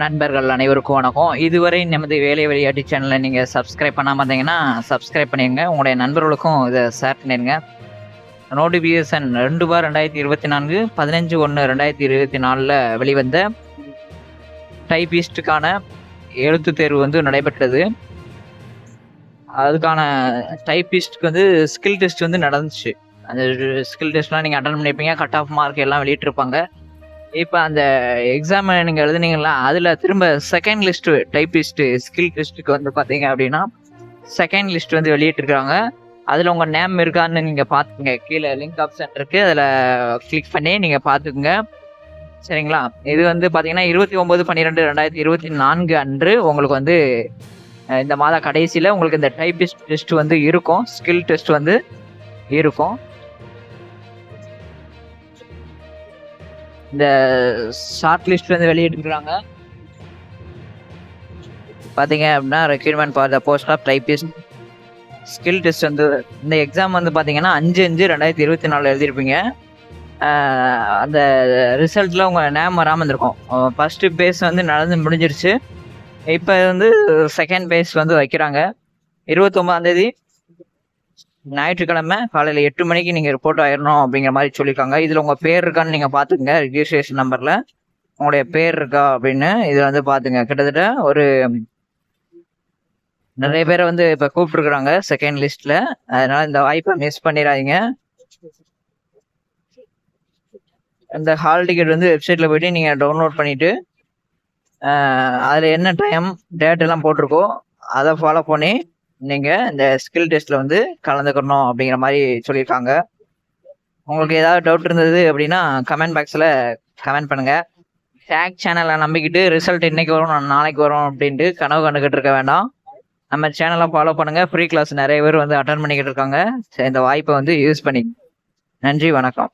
நண்பர்கள் அனைவருக்கும் வணக்கம். இதுவரை நமது வேலை விளையாட்டு சேனலை நீங்கள் சப்ஸ்கிரைப் பண்ணாமல் இருந்தீங்கன்னா சப்ஸ்கிரைப் பண்ணிடுங்க. உங்களுடைய நண்பர்களுக்கும் இதை ஷேர் பண்ணிடுங்க. நோட்டிஃபிகேஷன் ரெண்டு பார் ரெண்டாயிரத்தி இருபத்தி நான்கு பதினஞ்சு ஒன்று ரெண்டாயிரத்தி இருபத்தி நாலில் வெளிவந்த டைபிஸ்டுக்கான எழுத்து தேர்வு வந்து நடைபெற்றது. அதுக்கான டைப்பிஸ்ட்க்கு வந்து ஸ்கில் டெஸ்ட் வந்து நடந்துச்சு. அந்த ஸ்கில் டெஸ்ட்லாம் நீங்கள் அட்டன் பண்ணியிருப்பீங்க கட் ஆஃப் மார்க் எல்லாம் வெளியிட்டிருப்பாங்க இப்போ அந்த எக்ஸாம் நீங்கள் எழுதுனீங்களா? அதில் திரும்ப செகண்ட் லிஸ்ட்டு டைப்பிஸ்ட்டு ஸ்கில் டெஸ்ட்டுக்கு வந்து பார்த்தீங்க அப்படின்னா செகண்ட் லிஸ்ட் வந்து வெளியிட்டிருக்காங்க அதில் உங்கள் நேம் இருக்கான்னு நீங்கள் பார்த்துக்குங்க கீழே லிங்க் ஆப்ஷன் இருக்குது அதில் கிளிக் பண்ணி நீங்கள் பார்த்துக்குங்க சரிங்களா? இது வந்து பார்த்தீங்கன்னா இருபத்தி ஒம்பது பன்னிரெண்டு ரெண்டாயிரத்தி இருபத்தி நான்கு அன்று உங்களுக்கு வந்து இந்த மாத கடைசியில் உங்களுக்கு இந்த டைபிஸ்ட் டெஸ்ட் வந்து இருக்கும் ஸ்கில் டெஸ்ட் வந்து இருக்கும். இந்த ஷார்ட் லிஸ்ட் வந்து வெளியிட்டுருக்குறாங்க பார்த்தீங்க அப்படின்னா requirement for the post of typist skill test வந்து இந்த எக்ஸாம் வந்து பார்த்தீங்கன்னா அஞ்சு அஞ்சு ரெண்டாயிரத்தி இருபத்தி நாலு எழுதியிருப்பீங்க. அந்த ரிசல்ட்டில் உங்கள் நேம் வராமல் இருந்திருக்கும். ஃபஸ்ட்டு பேஸ் வந்து நடந்து முடிஞ்சிருச்சு. இப்போ வந்து செகண்ட் பேஸ் வந்து வைக்கிறாங்க. இருபத்தொம்பதாந்தேதி ஞாயிற்றுக்கிழமை காலையில் எட்டு மணிக்கு நீங்கள் ரிப்போர்ட் ஆயிடணும் அப்படிங்கிற மாதிரி சொல்லியிருக்காங்க. இதில் உங்கள் பேர் இருக்கான்னு நீங்கள் பார்த்துக்குங்க. ரிஜிஸ்ட்ரேஷன் நம்பரில் உங்களுடைய பேர் இருக்கா அப்படின்னு இதில் வந்து பார்த்துங்க. கிட்டத்தட்ட ஒரு நிறைய பேரை வந்து இப்போ கூப்பிட்டுருக்குறாங்க செகண்ட் லிஸ்ட்டில் அதனால் இந்த வாய்ப்பை மிஸ் பண்ணிடாதீங்க. இந்த ஹால் டிக்கெட் வந்து வெப்சைட்டில் போயிட்டு நீங்கள் டவுன்லோட் பண்ணிவிட்டு அதில் என்ன டைம் டேட் எல்லாம் போட்டிருக்கோ அதை ஃபாலோ பண்ணி நீங்கள் இந்த ஸ்கில் டெஸ்ட்டில் வந்து கலந்துக்கணும் அப்படிங்கிற மாதிரி சொல்லியிருக்காங்க. உங்களுக்கு ஏதாவது டவுட் இருந்தது அப்படின்னா கமெண்ட் பாக்ஸில் கமெண்ட் பண்ணுங்கள் டேக் சேனலை நம்பிக்கிட்டு ரிசல்ட் இன்னைக்கு வரும் நாளைக்கு வரும் அப்படின்ட்டு கனவு கண்டுக்கிட்டு இருக்க வேண்டாம். நம்ம சேனலை ஃபாலோ பண்ணுங்கள் ஃப்ரீ கிளாஸ் நிறைய பேர் வந்து அட்டன் பண்ணிக்கிட்டு இருக்காங்க. இந்த வாய்ப்பை வந்து யூஸ் பண்ணி. நன்றி வணக்கம்.